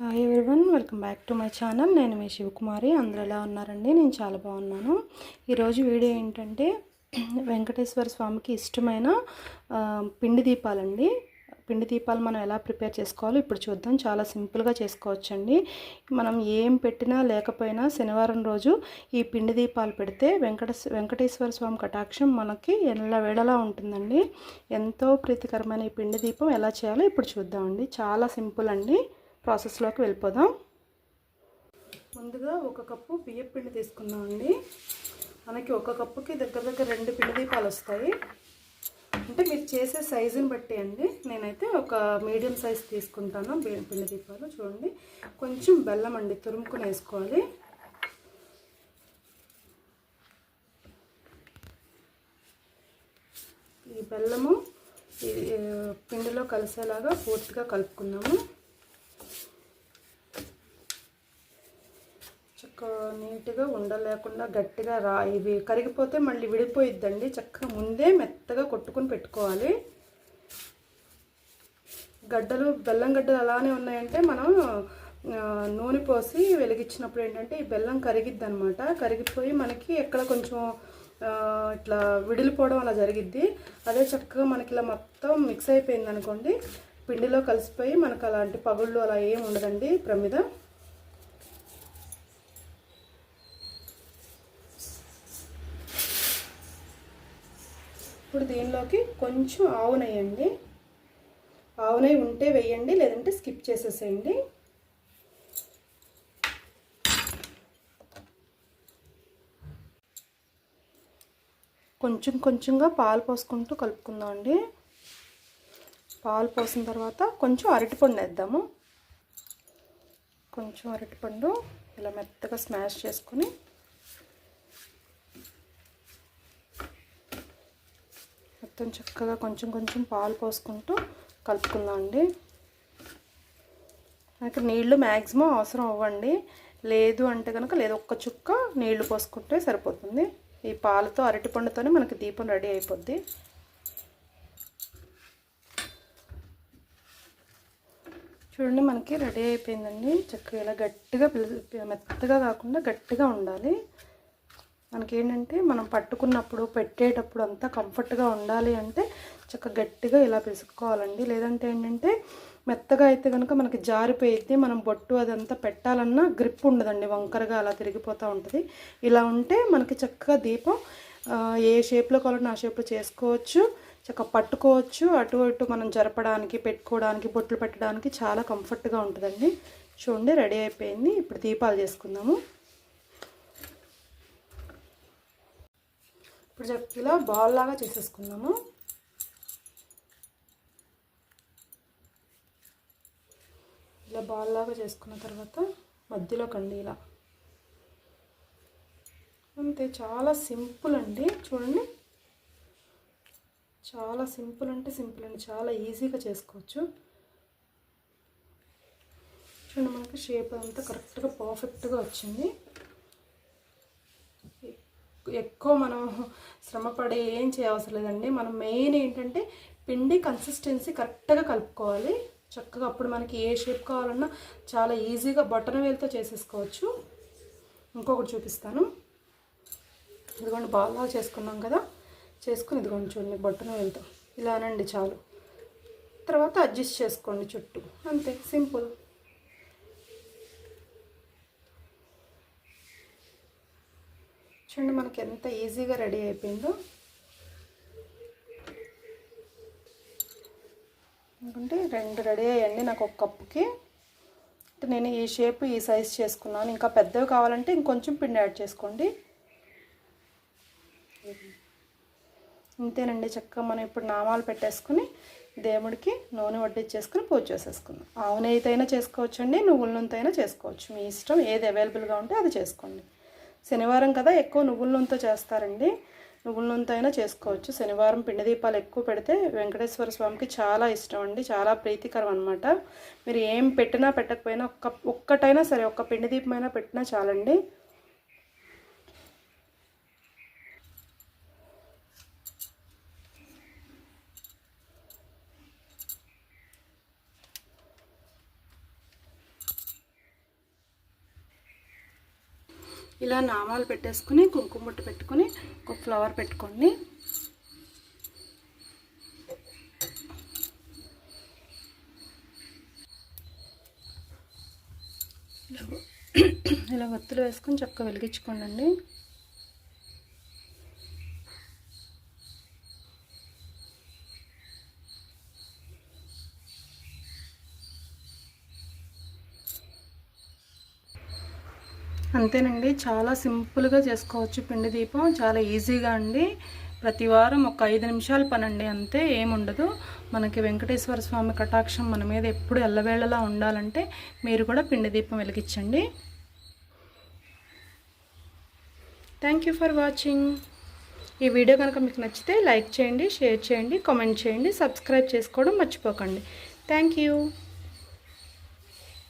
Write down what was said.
Hi everyone welcome back to my channel నేను మీ శివకుమారి. అందరూ ఎలా ఉన్నారండి? నేను చాలా బాగున్నాను. ఈరోజు వీడియో ఏంటంటే వెంకటేశ్వర స్వామికి ఇష్టమైన పిండి దీపాలండి. పిండి దీపాలు మనం ఎలా ప్రిపేర్ చేసుకోవాలో ఇప్పుడు చూద్దాం. చాలా సింపుల్గా చేసుకోవచ్చండి. మనం ఏం పెట్టినా లేకపోయినా శనివారం రోజు ఈ పిండి దీపాలు పెడితే వెంకట వెంకటేశ్వర స్వామి కటాక్షం మనకి ఎల్ల వేళలా ఉంటుందండి. ఎంతో ప్రీతికరమైన ఈ పిండి దీపం ఎలా చేయాలో ఇప్పుడు చూద్దామండి. చాలా సింపుల్ అండి. ప్రాసెస్లోకి వెళ్ళిపోదాం. ముందుగా ఒక కప్పు బియ్యం పిండి తీసుకుందామండి మనకి ఒక కప్పుకి దగ్గర దగ్గర రెండు పిండి దీపాలు వస్తాయి. అంటే మీరు చేసే సైజుని బట్టి అండి. నేనైతే ఒక మీడియం సైజ్ తీసుకుంటాను బియ్యం పిండి దీపాలు. చూడండి. కొంచెం బెల్లం అండి తురుముకుని వేసుకోవాలి. ఈ బెల్లము ఈ పిండిలో కలిసేలాగా పూర్తిగా కలుపుకుందాము చక్కగా నీట్గా ఉండలేకుండా గట్టిగా రా ఇవి కరిగిపోతే మళ్ళీ విడిపోయిద్దండి. చక్కగా ముందే మెత్తగా కొట్టుకొని పెట్టుకోవాలి. గడ్డలు బెల్లం గడ్డలు అలానే ఉన్నాయంటే మనం నూనె పోసి వెలిగించినప్పుడు ఏంటంటే ఈ బెల్లం కరిగిద్ది అనమాట కరిగిపోయి మనకి ఎక్కడ కొంచెం ఇట్లా విడిలిపోవడం అలా జరిగిద్ది. అదే చక్కగా మనకి ఇలా మొత్తం మిక్స్ అయిపోయింది అనుకోండి పిండిలో కలిసిపోయి మనకు అలాంటి పగుళ్ళు అలా ఏం ఉండదండి ప్రమిద. ఇప్పుడు దీనిలోకి కొంచెం ఆవు నెయ్యండి ఆవు నెయ్యి ఉంటే వేయండి లేదంటే స్కిప్ చేసేసేయండి. కొంచెం కొంచెంగా పాలు పోసుకుంటూ కలుపుకుందాం అండి. పాలు పోసిన తర్వాత కొంచెం అరటిపండు వేద్దాము. కొంచెం అరటిపండు ఇలా మెత్తగా స్మాష్ చేసుకొని మొత్తం చక్కగా కొంచెం కొంచెం పాలు పోసుకుంటూ కలుపుకుందాం అండి. మనకి నీళ్ళు మ్యాక్సిమం అవసరం అవ్వండి. లేదు అంటే కనుక లేదు ఒక్క చుక్క నీళ్ళు పోసుకుంటే సరిపోతుంది. ఈ పాలతో అరటిపండుతోనే మనకి దీపం రెడీ అయిపోద్ది. చూడండి మనకి రెడీ అయిపోయిందండి. చక్కగా ఇలా గట్టిగా పిలి- మెత్తగా కాకుండా గట్టిగా ఉండాలి. మనకి ఏంటంటే మనం పట్టుకున్నప్పుడు పెట్టేటప్పుడు అంతా కంఫర్ట్గా ఉండాలి అంటే చక్కగా గట్టిగా ఇలా పిసుక్కోవాలండి. లేదంటే ఏంటంటే మెత్తగా అయితే కనుక మనకి జారిపోయితే మనం బొట్టు అదంతా పెట్టాలన్నా గ్రిప్ ఉండదండి వంకరగా అలా తిరిగిపోతూ ఉంటుంది. ఇలా ఉంటే మనకి చక్కగా దీపం ఏ షేప్లో కావాలన్నా ఆ షేప్లో చేసుకోవచ్చు చక్కగా పట్టుకోవచ్చు. అటు ఇటు మనం జరపడానికి పెట్టుకోవడానికి బొట్లు పెట్టడానికి చాలా కంఫర్ట్గా ఉంటుందండి. చూడండి రెడీ అయిపోయింది. ఇప్పుడు దీపాలు చేసుకుందాము. ఇప్పుడు చెప్ ఇలా బాల్ లాగా చేసేసుకుందాము. ఇలా బాల్ లాగా చేసుకున్న తర్వాత మధ్యలో కండి ఇలా. అంతే చాలా సింపుల్ అండి. చూడండి. చాలా సింపుల్ అంటే సింపుల్ అండి. చాలా ఈజీగా చేసుకోవచ్చు. చూడండి మనకి షేప్ అంతా కరెక్ట్గా పర్ఫెక్ట్గా వచ్చింది. ఎక్కువ మనం శ్రమపడి ఏం చేయవసరం లేదండి మనం మెయిన్ ఏంటంటే పిండి కన్సిస్టెన్సీ కరెక్ట్గా కలుపుకోవాలి. చక్కగా అప్పుడు మనకి ఏ షేప్ కావాలన్నా చాలా ఈజీగా బటన్ వేలతో చేసేసుకోవచ్చు. ఇంకొకటి చూపిస్తాను. ఇదిగోండి బాగా చేసుకున్నాం కదా. చేసుకుని ఇదిగోండి చూడండి బటన్ వేలతో. ఇలానండి చాలు. తర్వాత అడ్జస్ట్ చేసుకోండి చుట్టూ. అంతే సింపుల్. చూడండి మనకి ఎంత ఈజీగా రెడీ అయిపోయిందో. ఎందుకంటే రెండు రెడీ అయ్యండి నాకు ఒక కప్పుకి. అంటే నేను ఈ షేప్ ఈ సైజ్ చేసుకున్నాను. ఇంకా పెద్దవి కావాలంటే ఇంకొంచెం పిండి యాడ్ చేసుకోండి. ఇంతేనండి చక్కగా మనం ఇప్పుడు నామాలు పెట్టేసుకుని దేవుడికి నూనె వడ్డించేసుకుని పూజ చేసేసుకుందాం. ఆవు నెయ్యితో అయినా చేసుకోవచ్చండి నువ్వుల నూనెతో అయినా చేసుకోవచ్చు. మీ ఇష్టం ఏది అవైలబుల్గా ఉంటే అది చేసుకోండి. శనివారం కదా ఎక్కువ నువ్వుల నూనెతో చేస్తారండి. నువ్వుల నూనెతో అయినా చేసుకోవచ్చు. శనివారం పిండి దీపాలు ఎక్కువ పెడితే వెంకటేశ్వర స్వామికి చాలా ఇష్టం అండి. చాలా ప్రీతికరం అనమాట మీరు ఏం పెట్టినా పెట్టకపోయినా ఒక్క ఒక్కటైనా సరే ఒక్క పిండి దీపమైనా పెట్టినా చాలండి. ఇలా నామాలు పెట్టేసుకుని కుంకుమ బొట్టు పెట్టుకుని ఒక ఫ్లవర్ పెట్టుకోండి. ఇలా ఇలా ఒత్తులు వేసుకొని చక్కగా వెలిగించుకోండి అంతేనండి. చాలా సింపుల్గా చేసుకోవచ్చు పిండి దీపం. చాలా ఈజీగా అండి. ప్రతి వారం ఒక ఐదు నిమిషాలు పనండి అంతే ఏముండదు. మనకి వెంకటేశ్వర స్వామి కటాక్షం మన మీద ఎప్పుడు ఎల్లవేళలా ఉండాలంటే మీరు కూడా పిండి దీపం వెలిగించండి. థ్యాంక్ యూ ఫర్ వాచింగ్ ఈ వీడియో కనుక మీకు నచ్చితే లైక్ చేయండి షేర్ చేయండి కామెంట్ చేయండి సబ్స్క్రైబ్ చేసుకోవడం మర్చిపోకండి. Thank you